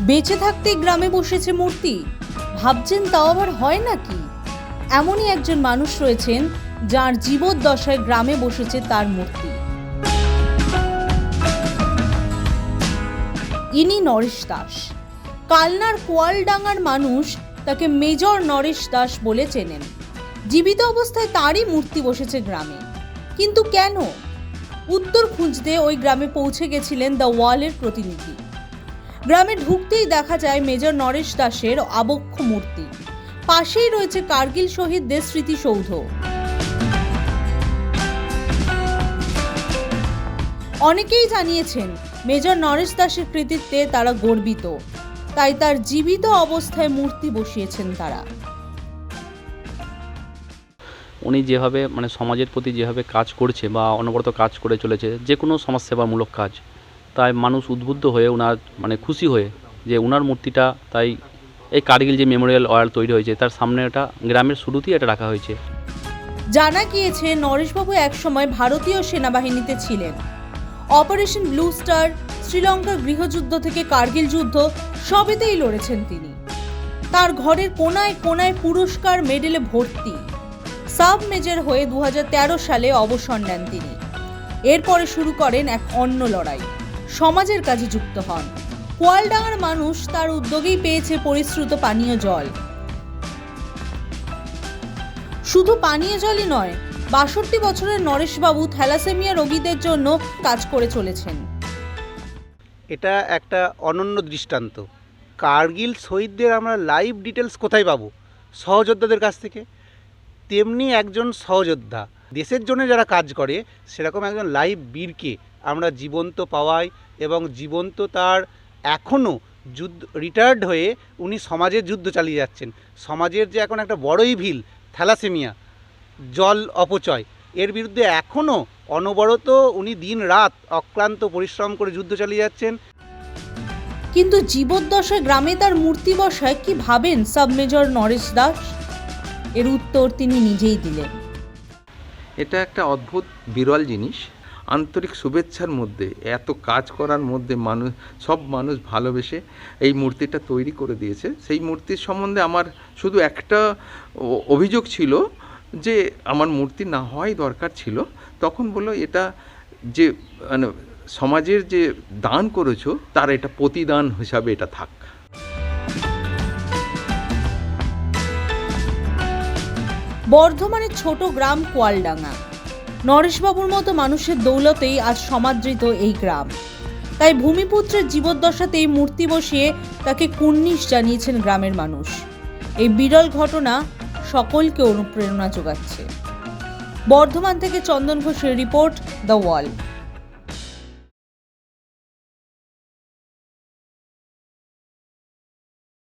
বেঁচে থাকতেই গ্রামে বসেছে মূর্তি। ভাবছেন তাও আবার হয় নাকি? এমনই একজন মানুষ রয়েছেন যার জীবদ্দশায় গ্রামে বসেছে তার মূর্তি। ইনি নরেশ দাস। কালনার কোয়ালডাঙ্গার মানুষ তাকে মেজর নরেশ দাস বলে চেনেন। জীবিত অবস্থায় তারই মূর্তি বসেছে গ্রামে। কিন্তু কেন? উত্তর খুঁজতে ওই গ্রামে পৌঁছে গেছিলেন দ্য ওয়ালের প্রতিনিধি। গ্রামে ঢুকতেই দেখা যায় মেজর নরেশ দাসের আবক্ষ মূর্তি। পাশেই রয়েছে কার্গিল শহীদদের স্মৃতিসৌধ। অনেকেই জানিয়েছেন, মেজর নরেশ দাসের কৃতিত্বে তারা গর্বিত। তাই তার জীবিত অবস্থায় মূর্তি বসিয়েছেন তারা। উনি যেভাবে মানে সমাজের প্রতি যেভাবে কাজ করছে বা অনবরত কাজ করে চলেছে যে কোনো সমাজসেবামূলক কাজ তাই মানুষ উদ্বুদ্ধ হয়ে ওনার মানে খুশি হয়ে যে ওনার মূর্তিটা, তাই এই কার্গিল যে মেমোরিয়াল অয়াল তৈরি হয়েছে, তার সামনে এটা গ্রামের শুরুতেই এটা রাখা হয়েছে। জানা গিয়েছে, নরেশবাবু একসময় ভারতীয় সেনাবাহিনীতে ছিলেন। অপারেশন ব্লু স্টার, শ্রীলঙ্কার গৃহযুদ্ধ থেকে কার্গিল যুদ্ধ, সবেতেই লড়েছেন তিনি। তার ঘরের কোনায় কোনায় পুরস্কার, মেডেলে ভর্তি। সাব মেজর হয়ে দু হাজার তেরো সালে অবসর নেন তিনি। এরপরে শুরু করেন এক অন্য লড়াই। সমাজের কাজে যুক্ত হন। কোয়ালডাঙ্গার মানুষ তার উদ্যোগেই পেয়েছে পরিশ্রুত পানীয় জল। শুধু পানীয় জলই নয়, বাষট্টি বছরের নরেশবাবু থ্যালাসেমিয়া রোগীদের জন্য কাজ করে চলেছেন। এটা একটা অনন্য দৃষ্টান্ত। কার্গিল শহীদদের আমরা লাইভ ডিটেলস কোথায় পাবো? সহযোদ্ধাদের কাছ থেকে? তেমনি একজন সহযোদ্ধা। দেশের জন্য যারা কাজ করে, সেরকম একজন লাইভ বীরকে আমরা জীবন্ত পাওয়াই এবং জীবন্ত তার এখনও যুদ্ধ রিটায়ার্ড হয়ে উনি সমাজের যুদ্ধ চালিয়ে যাচ্ছেন। সমাজের যে এখন একটা বড়ই ভিল, থ্যালাসেমিয়া, জল অপচয়, এর বিরুদ্ধে এখনও অনবরত উনি দিন রাত অক্লান্ত পরিশ্রম করে যুদ্ধ চালিয়ে যাচ্ছেন। কিন্তু জীবদ্দশায় গ্রামে তার মূর্তি বসায় কি ভাবেন সাব মেজর নরেশ দাস? এর উত্তর তিনি নিজেই দিলেন। এটা একটা অদ্ভুত, বিরল জিনিস। আন্তরিক শুভেচ্ছার মধ্যে, এত কাজ করার মধ্যে মানুষ সব মানুষ ভালোবেসে এই মূর্তিটা তৈরি করে দিয়েছে। সেই মূর্তির সম্বন্ধে আমার শুধু একটা অভিযোগ ছিল যে আমার মূর্তি না হওয়াই দরকার ছিল। তখন বলল, এটা যে মানে সমাজের যে দান করেছ, তার এটা প্রতিদান হিসাবে এটা থাক। বর্ধমানের ছোট গ্রাম কোয়ালডাঙ্গা। নরেশবাবুর মতো মানুষের দৌলতেই আজ সমাদৃত এই গ্রাম। তাই ভূমিপুত্রের জীবদ্দশাতেই মূর্তি বসিয়ে তাকে কুর্নিশ জানিয়েছেন গ্রামের মানুষ। এই বিরল ঘটনা সকলকে অনুপ্রেরণা যোগাচ্ছে। বর্ধমান থেকে চন্দন ঘোষের রিপোর্ট, দ্য ওয়াল।